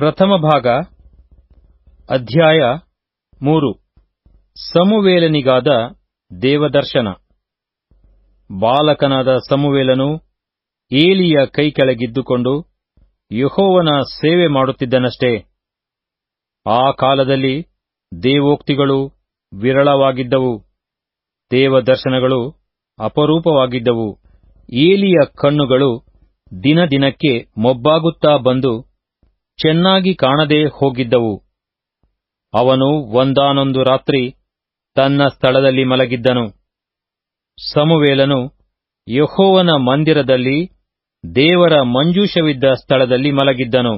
ಪ್ರಥಮ ಭಾಗ, ಅಧ್ಯಾಯ ಮೂರು. ಸಮುವೇಲನಿಗಾದ ದೇವದರ್ಶನ. ಬಾಲಕನಾದ ಸಮುವೇಲನು ಏಲಿಯ ಕೈ ಕೆಳಗಿದ್ದುಕೊಂಡು ಯಹೋವನ ಸೇವೆ ಮಾಡುತ್ತಿದ್ದನಷ್ಟೇ. ಆ ಕಾಲದಲ್ಲಿ ದೇವೋಕ್ತಿಗಳು ವಿರಳವಾಗಿದ್ದವು. ದೇವದರ್ಶನಗಳು ಅಪರೂಪವಾಗಿದ್ದವು. ಏಲಿಯ ಕಣ್ಣುಗಳು ದಿನ ದಿನಕ್ಕೆ ಮೊಬ್ಬಾಗುತ್ತಾ ಬಂದು ಚೆನ್ನಾಗಿ ಕಾಣದೇ ಹೋಗಿದ್ದವು. ಅವನು ಒಂದಾನೊಂದು ರಾತ್ರಿ ತನ್ನ ಸ್ಥಳದಲ್ಲಿ ಮಲಗಿದ್ದನು. ಸಮುವೇಲನು ಯಹೋವನ ಮಂದಿರದಲ್ಲಿ ದೇವರ ಮಂಜೂಷವಿದ್ದ ಸ್ಥಳದಲ್ಲಿ ಮಲಗಿದ್ದನು.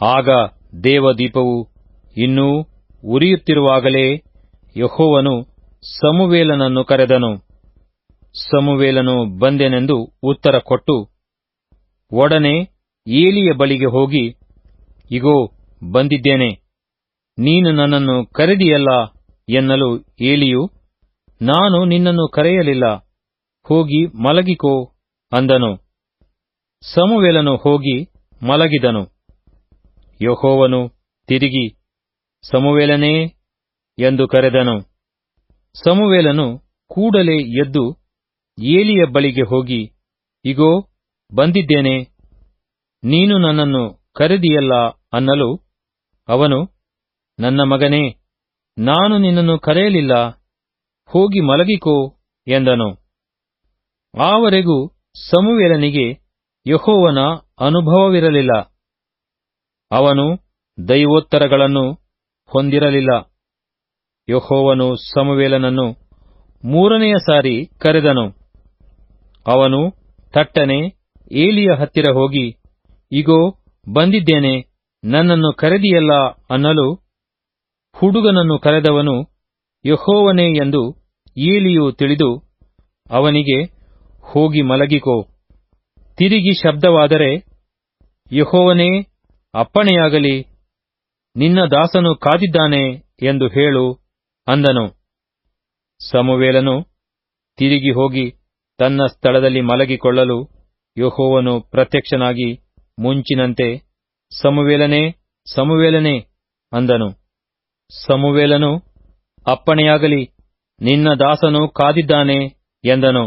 ಆಗ ದೇವದೀಪವು ಇನ್ನೂ ಉರಿಯುತ್ತಿರುವಾಗಲೇ ಯೆಹೋವನು ಸಮುವೇಲನನ್ನು ಕರೆದನು. ಸಮುವೇಲನು ಬಂದೆನೆಂದು ಉತ್ತರ ಕೊಟ್ಟು, ಒಡನೆ ಏಲಿಯ ಬಳಿಗೆ ಹೋಗಿ, ಇಗೋ, ಬಂದಿದ್ದೇನೆ. ನೀನು ನನ್ನನ್ನು ಕರೆದಿಯಲ್ಲ? ಎನ್ನಲು ಏಲಿಯು, ನಾನು ನಿನ್ನನ್ನು ಕರೆಯಲಿಲ್ಲ. ಹೋಗಿ ಮಲಗಿಕೋ, ಅಂದನು. ಸಮುವೆಲನು ಹೋಗಿ ಮಲಗಿದನು. ಯಹೋವನು ತಿರುಗಿ, ಸಮುವೇಲನೇ, ಎಂದು ಕರೆದನು. ಸಮುವೇಲನು ಕೂಡಲೇ ಎದ್ದು ಏಲಿಯ ಬಳಿಗೆ ಹೋಗಿ, ಇಗೋ, ಬಂದಿದ್ದೇನೆ. ನೀನು ನನ್ನನ್ನು ಕರೆದಿಯಲ್ಲ ಅನ್ನಲು ಅವನು, ನನ್ನ ಮಗನೇ, ನಾನು ನಿನ್ನನ್ನು ಕರೆಯಲಿಲ್ಲ, ಹೋಗಿ ಮಲಗಿಕೋ ಎಂದನು. ಆವರೆಗೂ ಸಮುವೇಲನಿಗೆ ಯಹೋವನ ಅನುಭವವಿರಲಿಲ್ಲ. ಅವನು ದೈವೋತ್ತರಗಳನ್ನು ಹೊಂದಿರಲಿಲ್ಲ. ಯಹೋವನು ಸಮುವೇಲನನ್ನು ಮೂರನೆಯ ಸಾರಿ ಕರೆದನು. ಅವನು ತಟ್ಟನೆ ಏಲಿಯ ಹತ್ತಿರ ಹೋಗಿ ಇಗೋ, ಬಂದಿದ್ದೇನೆ, ನನ್ನನ್ನು ಕರೆದಿಯಲ್ಲ ಅನ್ನಲು ಹುಡುಗನನ್ನು ಕರೆದವನು ಯಹೋವನೇ ಎಂದು ಏಲಿಯು ತಿಳಿದು ಅವನಿಗೆ ಹೋಗಿ ಮಲಗಿಕೋ. ತಿರುಗಿ ಶಬ್ದವಾದರೆ, ಯೆಹೋವನೇ, ಅಪ್ಪಣೆಯಾಗಲಿ, ನಿನ್ನ ದಾಸನು ಕಾದಿದ್ದಾನೆ ಎಂದು ಹೇಳು ಅಂದನು. ಸಮುವೇಲನು ತಿರುಗಿ ಹೋಗಿ ತನ್ನ ಸ್ಥಳದಲ್ಲಿ ಮಲಗಿಕೊಳ್ಳಲು ಯಹೋವನು ಪ್ರತ್ಯಕ್ಷನಾಗಿ ಮುಂಚಿನಂತೆ, ಸಮುವೇಲನೆ ಸಮುವೇಲನೆ ಅಂದನು. ಸಮುವೇಲನು, ಅಪ್ಪಣೆಯಾಗಲಿ, ನಿನ್ನ ದಾಸನು ಕಾದಿದ್ದಾನೆ ಎಂದನು.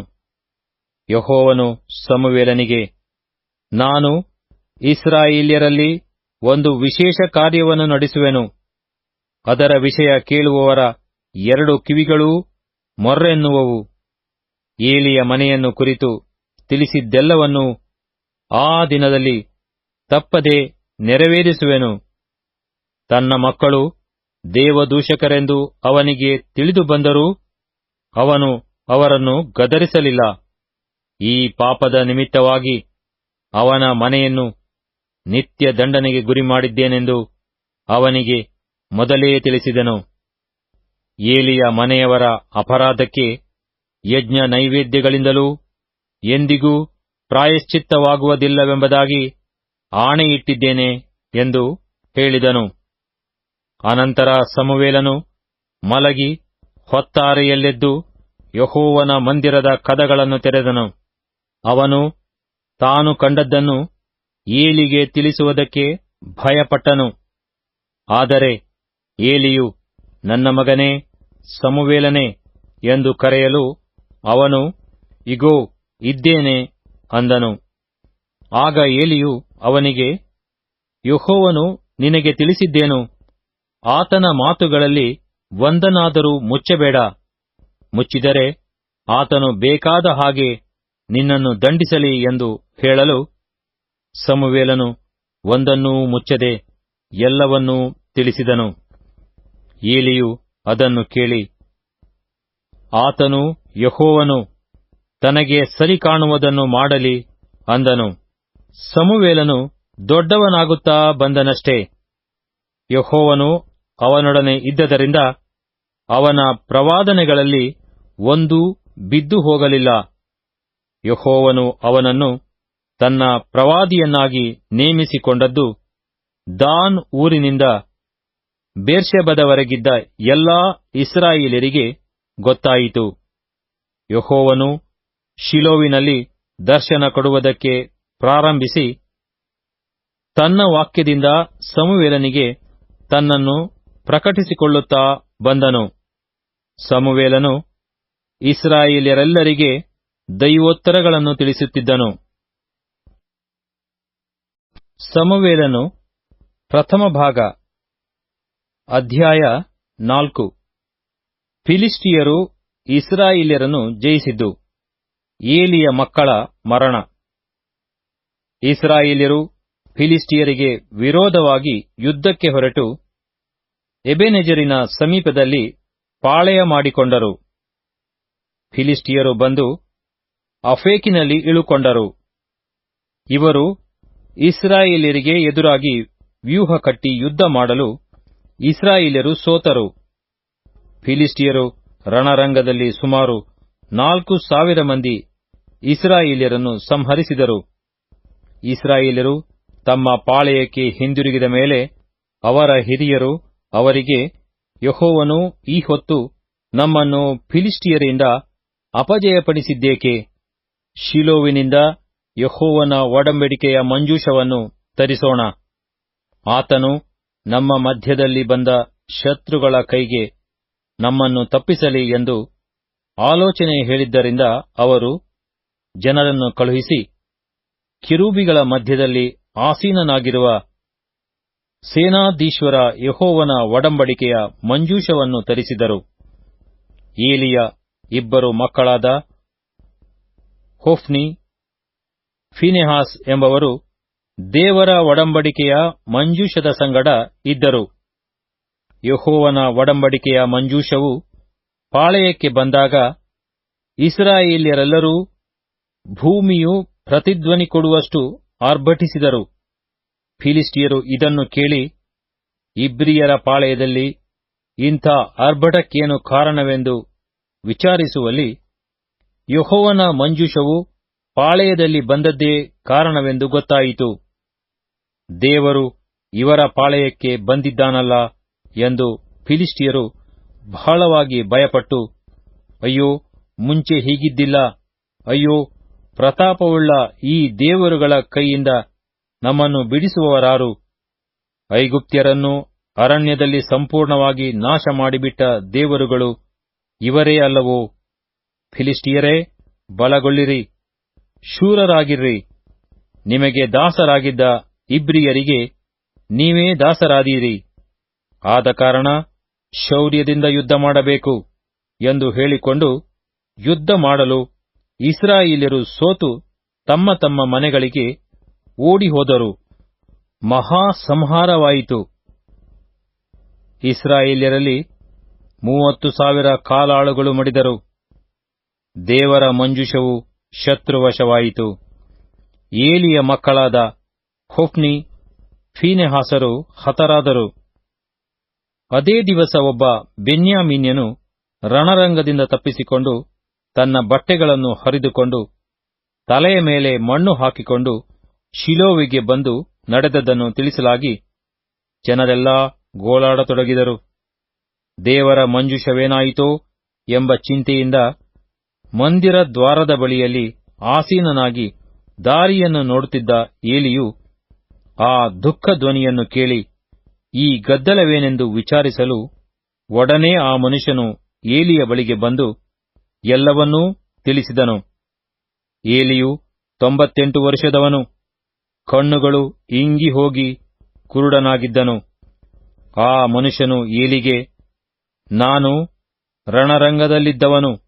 ಯಹೋವನು ಸಮುವೇಲನಿಗೆ, ನಾನು ಇಸ್ರಾಯೇಲ್ಯರಲ್ಲಿ ಒಂದು ವಿಶೇಷ ಕಾರ್ಯವನ್ನು ನಡೆಸುವೆನು. ಅದರ ವಿಷಯ ಕೇಳುವವರ ಎರಡು ಕಿವಿಗಳೂ ಮೊರ್ರೆನ್ನುವವು. ಏಲಿಯ ಮನೆಯನ್ನು ಕುರಿತು ತಿಳಿಸಿದ್ದೆಲ್ಲವನ್ನೂ ಆ ದಿನದಲ್ಲಿ ತಪ್ಪದೆ ನೆರವೇರಿಸುವೆನು. ತನ್ನ ಮಕ್ಕಳು ದೇವದೂಷಕರೆಂದು ಅವನಿಗೆ ತಿಳಿದು ಬಂದರೂ ಅವನು ಅವರನ್ನು ಗದರಿಸಲಿಲ್ಲ. ಈ ಪಾಪದ ನಿಮಿತ್ತವಾಗಿ ಅವನ ಮನೆಯನ್ನು ನಿತ್ಯ ದಂಡನೆಗೆ ಗುರಿ ಮಾಡಿದ್ದೇನೆಂದು ಅವನಿಗೆ ಮೊದಲೇ ತಿಳಿಸಿದನು. ಏಲಿಯ ಮನೆಯವರ ಅಪರಾಧಕ್ಕೆ ಯಜ್ಞ ನೈವೇದ್ಯಗಳಿಂದಲೂ ಎಂದಿಗೂ ಪ್ರಾಯಶ್ಚಿತ್ತವಾಗುವುದಿಲ್ಲವೆಂಬುದಾಗಿ ಆಣೆಯಿಟ್ಟಿದ್ದೇನೆ ಎಂದು ಹೇಳಿದನು. ಅನಂತರ ಸಮುವೇಲನು ಮಲಗಿ ಹೊತ್ತಾರೆಯಲ್ಲೆದ್ದು ಯಹೋವನ ಮಂದಿರದ ಕದಗಳನ್ನು ತೆರೆದನು. ಅವನು ತಾನು ಕಂಡದ್ದನ್ನು ಏಲಿಗೆ ತಿಳಿಸುವುದಕ್ಕೆ ಭಯಪಟ್ಟನು. ಆದರೆ ಏಲಿಯು, ನನ್ನ ಮಗನೇ, ಸಮುವೇಲನೆ ಎಂದು ಕರೆಯಲು ಅವನು, ಇಗೋ, ಇದ್ದೇನೆ ಅಂದನು. ಆಗ ಏಲಿಯು ಅವನಿಗೆ, ಯಹೋವನು ನಿನಗೆ ತಿಳಿಸಿದ್ದೇನು? ಆತನ ಮಾತುಗಳಲ್ಲಿ ಒಂದನಾದರೂ ಮುಚ್ಚಬೇಡ. ಮುಚ್ಚಿದರೆ ಆತನು ಬೇಕಾದ ಹಾಗೆ ನಿನ್ನನ್ನು ದಂಡಿಸಲಿ ಎಂದು ಹೇಳಲು ಸಮುವೇಲನು ಒಂದನ್ನೂ ಮುಚ್ಚದೆ ಎಲ್ಲವನ್ನೂ ತಿಳಿಸಿದನು. ಏಲಿಯು ಅದನ್ನು ಕೇಳಿ, ಆತನು ಯಹೋವನು ತನಗೆ ಸರಿ ಕಾಣುವುದನ್ನು ಮಾಡಲಿ ಅಂದನು. ಸಮುವೇಲನು ದೊಡ್ಡವನಾಗುತ್ತಾ ಬಂದನಷ್ಟೇ. ಯಹೋವನು ಅವನೊಡನೆ ಇದ್ದದರಿಂದ ಅವನ ಪ್ರವಾದನೆಗಳಲ್ಲಿ ಒಂದೂ ಬಿದ್ದು ಹೋಗಲಿಲ್ಲ. ಯಹೋವನು ಅವನನ್ನು ತನ್ನ ಪ್ರವಾದಿಯನ್ನಾಗಿ ನೇಮಿಸಿಕೊಂಡದ್ದು ದಾನ್ ಊರಿನಿಂದ ಬೇರ್ಷೆಬದವರೆಗಿದ್ದ ಎಲ್ಲಾ ಇಸ್ರಾಯಿಲರಿಗೆ ಗೊತ್ತಾಯಿತು. ಯಹೋವನು ಶಿಲೋವಿನಲ್ಲಿ ದರ್ಶನ ಕೊಡುವುದಕ್ಕೆ ಪ್ರಾರಂಭಿಸಿ, ತನ್ನ ವಾಕ್ಯದಿಂದ ಸಮುವೇಲನಿಗೆ ತನ್ನನ್ನು ಪ್ರಕಟಿಸಿಕೊಳ್ಳುತ್ತಾ ಬಂದನು. ಸಮುವೇಲನು ಇಸ್ರಾಯೇಲ್ಯರೆಲ್ಲರಿಗೆ ದೈವೋತ್ತರಗಳನ್ನು ತಿಳಿಸುತ್ತಿದ್ದನು. ಸಮುವೇಲನು ಪ್ರಥಮ ಭಾಗ, ಅಧ್ಯಾಯ ನಾಲ್ಕು. ಫಿಲಿಸ್ಟಿಯರು ಇಸ್ರಾಯೇಲ್ಯರನ್ನು ಜಯಿಸಿದ್ದು. ಏಲಿಯ ಮಕ್ಕಳ ಮರಣ. ಇಸ್ರಾಯೇಲ್ಯರು ಫಿಲಿಸ್ಟಿಯರಿಗೆ ವಿರೋಧವಾಗಿ ಯುದ್ಧಕ್ಕೆ ಹೊರಟು ಎಬೆನೆಜರಿನ ಸಮೀಪದಲ್ಲಿ ಪಾಳೆಯ ಮಾಡಿಕೊಂಡರು. ಫಿಲಿಸ್ಟಿಯರು ಬಂದು ಅಫೇಕಿನಲ್ಲಿ ಇಳುಕೊಂಡರು. ಇವರು ಇಸ್ರಾಯೇಲ್ಯರಿಗೆ ಎದುರಾಗಿ ವ್ಯೂಹ ಕಟ್ಟಿ ಯುದ್ಧ ಮಾಡಲು ಇಸ್ರಾಯೇಲ್ಯರು ಸೋತರು. ಫಿಲಿಸ್ಟಿಯರು ರಣರಂಗದಲ್ಲಿ ಸುಮಾರು ನಾಲ್ಕು ಸಾವಿರ ಮಂದಿ ಇಸ್ರಾಯೇಲ್ಯರನ್ನು ಸಂಹರಿಸಿದರು. ಇಸ್ರಾಯೇಲ್ಯರು ತಮ್ಮ ಪಾಳೆಯಕ್ಕೆ ಹಿಂದಿರುಗಿದ ಮೇಲೆ ಅವರ ಹಿರಿಯರು ಅವರಿಗೆ, ಯಹೋವನು ಈ ಹೊತ್ತು ನಮ್ಮನ್ನು ಫಿಲಿಸ್ಟಿಯರಿಂದ ಅಪಜಯಪಡಿಸಿದ್ದೇಕೆ? ಶಿಲೋವಿನಿಂದ ಯಹೋವನ ಒಡಂಬಡಿಕೆಯ ಮಂಜೂಷವನ್ನು ತರಿಸೋಣ. ಆತನು ನಮ್ಮ ಮಧ್ಯದಲ್ಲಿ ಬಂದ ಶತ್ರುಗಳ ಕೈಗೆ ನಮ್ಮನ್ನು ತಪ್ಪಿಸಲಿ ಎಂದು ಆಲೋಚನೆ ಹೇಳಿದ್ದರಿಂದ ಅವರು ಜನರನ್ನು ಕಳುಹಿಸಿ ಕಿರೂಬಿಗಳ ಮಧ್ಯದಲ್ಲಿ ಆಸೀನನಾಗಿರುವ ಸೇನಾಧೀಶ್ವರ ಯಹೋವನ ಒಡಂಬಡಿಕೆಯ ಮಂಜೂಷವನ್ನು ತರಿಸಿದರು. ಏಲಿಯ ಇಬ್ಬರು ಮಕ್ಕಳಾದ ಹೊಫ್ನಿ, ಫಿನೆಹಾಸ್ ಎಂಬವರು ದೇವರ ಒಡಂಬಡಿಕೆಯ ಮಂಜೂಷದ ಸಂಗಡ ಇದ್ದರು. ಯಹೋವನ ಒಡಂಬಡಿಕೆಯ ಮಂಜೂಷವು ಪಾಳೆಯಕ್ಕೆ ಬಂದಾಗ ಇಸ್ರಾಯೇಲ್ಯರೆಲ್ಲರೂ ಭೂಮಿಯು ಪ್ರತಿಧ್ವನಿ ಕೊಡುವಷ್ಟು ಆರ್ಭಟಿಸಿದರು. ಫಿಲಿಸ್ಟಿಯರು ಇದನ್ನು ಕೇಳಿ, ಇಬ್ರಿಯರ ಪಾಳೆಯದಲ್ಲಿ ಇಂಥ ಆರ್ಭಟಕ್ಕೇನು ಕಾರಣವೆಂದು ವಿಚಾರಿಸುವಲ್ಲಿ, ಯಹೋವನ ಮಂಜುಷವು ಪಾಳೆಯದಲ್ಲಿ ಬಂದದ್ದೇ ಕಾರಣವೆಂದು ಗೊತ್ತಾಯಿತು. ದೇವರು ಇವರ ಪಾಳೆಯಕ್ಕೆ ಬಂದಿದ್ದಾನಲ್ಲ ಎಂದು ಫಿಲಿಸ್ಟಿಯರು ಬಹಳವಾಗಿ ಭಯಪಟ್ಟು, ಅಯ್ಯೋ, ಮುಂಚೆ ಹೀಗಿದ್ದಿಲ್ಲ, ಅಯ್ಯೋ ಪ್ರತಾಪವುಳ್ಳ ಈ ದೇವರುಗಳ ಕೈಯಿಂದ ನಮ್ಮನ್ನು ಬಿಡಿಸುವವರಾರು. ಐಗುಪ್ತ್ಯರನ್ನು ಅರಣ್ಯದಲ್ಲಿ ಸಂಪೂರ್ಣವಾಗಿ ನಾಶ ಮಾಡಿಬಿಟ್ಟ ದೇವರುಗಳು ಇವರೇ ಅಲ್ಲವೋ? ಫಿಲಿಸ್ಟಿಯರೇ ಬಲಗೊಳ್ಳಿರಿ. ಶೂರರಾಗಿರ್ರಿ. ನಿಮಗೆ ದಾಸರಾಗಿದ್ದ ಇಬ್ರಿಯರಿಗೆ ನೀವೇ ದಾಸರಾದೀರಿ. ಆದ ಕಾರಣ ಶೌರ್ಯದಿಂದ ಯುದ್ಧ ಮಾಡಬೇಕು ಎಂದು ಹೇಳಿಕೊಂಡು ಯುದ್ಧ ಮಾಡಲು ಇಸ್ರಾಯೇಲ್ಯರು ಸೋತು ತಮ್ಮ ತಮ್ಮ ಮನೆಗಳಿಗೆ ಓಡಿಹೋದರು. ಮಹಾ ಸಂಹಾರವಾಯಿತು. ಮೂವತ್ತು ಸಾವಿರ ಕಾಲಾಳುಗಳು ಮಡಿದರು. ದೇವರ ಮಂಜುಷವು ಶತ್ರುವಶವಾಯಿತು. ಏಲಿಯ ಮಕ್ಕಳಾದ ಹೊಫ್ನಿ ಫೀನೆಹಾಸರು ಹತರಾದರು. ಅದೇ ದಿವಸ ಒಬ್ಬ ಬೆನ್ಯಾಮೀನ್ಯನು ರಣರಂಗದಿಂದ ತಪ್ಪಿಸಿಕೊಂಡು ತನ್ನ ಬಟ್ಟೆಗಳನ್ನು ಹರಿದುಕೊಂಡು ತಲೆಯ ಮೇಲೆ ಮಣ್ಣು ಹಾಕಿಕೊಂಡು ಶಿಲೋವಿಗೆ ಬಂದು ನಡೆದದ್ದನ್ನು ತಿಳಿಸಲಾಗಿ ಜನರೆಲ್ಲಾ ಗೋಳಾಡತೊಡಗಿದರು. ದೇವರ ಮಂಜುಷವೇನಾಯಿತೋ ಎಂಬ ಚಿಂತೆಯಿಂದ ಮಂದಿರ ದ್ವಾರದ ಬಳಿಯಲ್ಲಿ ಆಸೀನನಾಗಿ ದಾರಿಯನ್ನು ನೋಡುತ್ತಿದ್ದ ಏಲಿಯು ಆ ದುಃಖ ಧ್ವನಿಯನ್ನು ಕೇಳಿ, ಈ ಗದ್ದಲವೇನೆಂದು ವಿಚಾರಿಸಲು ಒಡನೆ ಆ ಮನುಷ್ಯನು ಏಲಿಯ ಬಳಿಗೆ ಬಂದು ಎಲ್ಲವನ್ನೂ ತಿಳಿಸಿದನು. ಏಲಿಯು ತೊಂಬತ್ತೆಂಟು ವರ್ಷದವನು. ಕಣ್ಣುಗಳು ಇಂಗಿ ಹೋಗಿ ಕುರುಡನಾಗಿದ್ದನು. ಆ ಮನುಷ್ಯನು ಏಲಿಗೆ, ನಾನು ರಣರಂಗದಲ್ಲಿದ್ದವನು.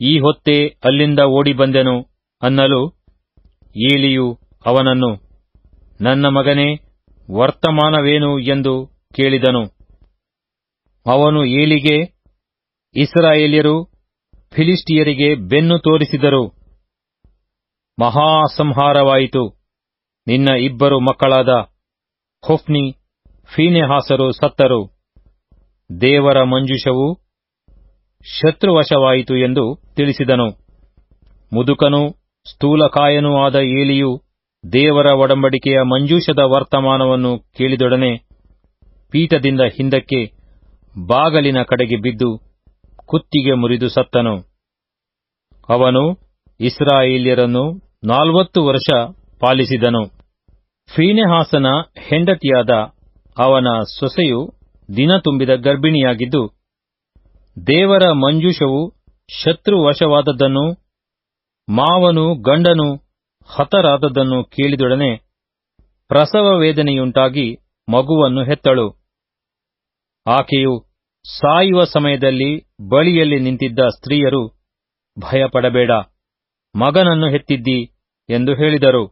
ಈ ಹೊತ್ತೇ ಅಲ್ಲಿಂದ ಓಡಿ ಬಂದೆನು ಅನ್ನಲು ಏಲಿಯು ಅವನನ್ನು, ನನ್ನ ಮಗನೇ, ವರ್ತಮಾನವೇನು ಎಂದು ಕೇಳಿದನು. ಅವನು ಏಲಿಗೆ, ಇಸ್ರಾಯೇಲ್ಯರು ಫಿಲಿಸ್ಟಿಯರಿಗೆ ಬೆನ್ನು ತೋರಿಸಿದರು. ಮಹಾಸಂಹಾರವಾಯಿತು. ನಿನ್ನ ಇಬ್ಬರು ಮಕ್ಕಳಾದ ಹೊಫ್ನಿ, ಫೀನೆಹಾಸರು ಸತ್ತರು. ದೇವರ ಮಂಜುಷವು ಶತ್ರುವಶವಾಯಿತು ಎಂದು ತಿಳಿಸಿದನು. ಮುದುಕನೂ ಸ್ಥೂಲಕಾಯನೂ ಆದ ಏಲಿಯು ದೇವರ ಒಡಂಬಡಿಕೆಯ ಮಂಜೂಷದ ವರ್ತಮಾನವನ್ನು ಕೇಳಿದೊಡನೆ ಪೀಠದಿಂದ ಹಿಂದಕ್ಕೆ ಬಾಗಲಿನ ಕಡೆಗೆ ಬಿದ್ದು ಕುತ್ತಿಗೆ ಮುರಿದು ಸತ್ತನು. ಅವನು ಇಸ್ರಾಯೇಲ್ಯರನ್ನು ನಾಲ್ವತ್ತು ವರ್ಷ ಪಾಲಿಸಿದನು. ಫೀನೆಹಾಸನ ಹೆಂಡತಿಯಾದ ಅವನ ಸೊಸೆಯು ದಿನ ತುಂಬಿದ ಗರ್ಭಿಣಿಯಾಗಿದ್ದು, ದೇವರ ಮಂಜೂಷವು ಶತ್ರುವಶವಾದದ್ದನ್ನು ಮಾವನು ಗಂಡನು ಹತರಾದದ್ದನ್ನು ಕೇಳಿದೊಡನೆ ಪ್ರಸವ ವೇದನೆಯುಂಟಾಗಿ ಮಗುವನ್ನು ಹೆತ್ತಳು. ಆಕೆಯು ಸಾಯುವ ಸಮಯದಲ್ಲಿ ಬಳಿಯಲ್ಲಿ ನಿಂತಿದ್ದ ಸ್ತ್ರೀಯರು, ಭಯಪಡಬೇಡ, ಮಗನನ್ನು ಹೆತ್ತಿದ್ದಿ ಎಂದು ಹೇಳಿದರು.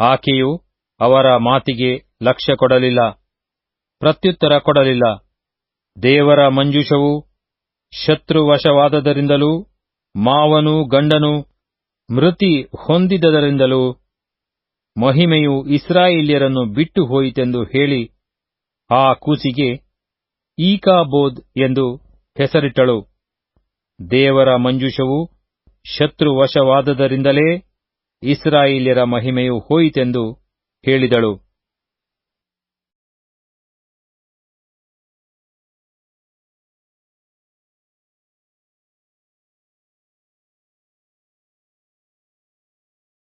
ಆಕೆಯು ಅವರ ಮಾತಿಗೆ ಲಕ್ಷ್ಯ ಕೊಡಲಿಲ್ಲ, ಪ್ರತ್ಯುತ್ತರ ಕೊಡಲಿಲ್ಲ. ದೇವರ ಮಂಜುಷವು ಶತ್ರುವಶವಾದದರಿಂದಲೂ ಮಾವನು ಗಂಡನು ಮೃತಿ ಹೊಂದಿದದರಿಂದಲೂ ಮಹಿಮೆಯು ಇಸ್ರಾಯೇಲ್ಯರನ್ನು ಬಿಟ್ಟು ಹೋಯಿತೆಂದು ಹೇಳಿ ಆ ಕೂಸಿಗೆ ಈಕಾಬೋದ್ ಎಂದು ಹೆಸರಿಟ್ಟಳು. ದೇವರ ಮಂಜುಷವು ಶತ್ರುವಶವಾದದರಿಂದಲೇ ಇಸ್ರಾಯೇಲ್ಯರ ಮಹಿಮೆಯು ಹೋಯಿತೆಂದು ಹೇಳಿದಳು.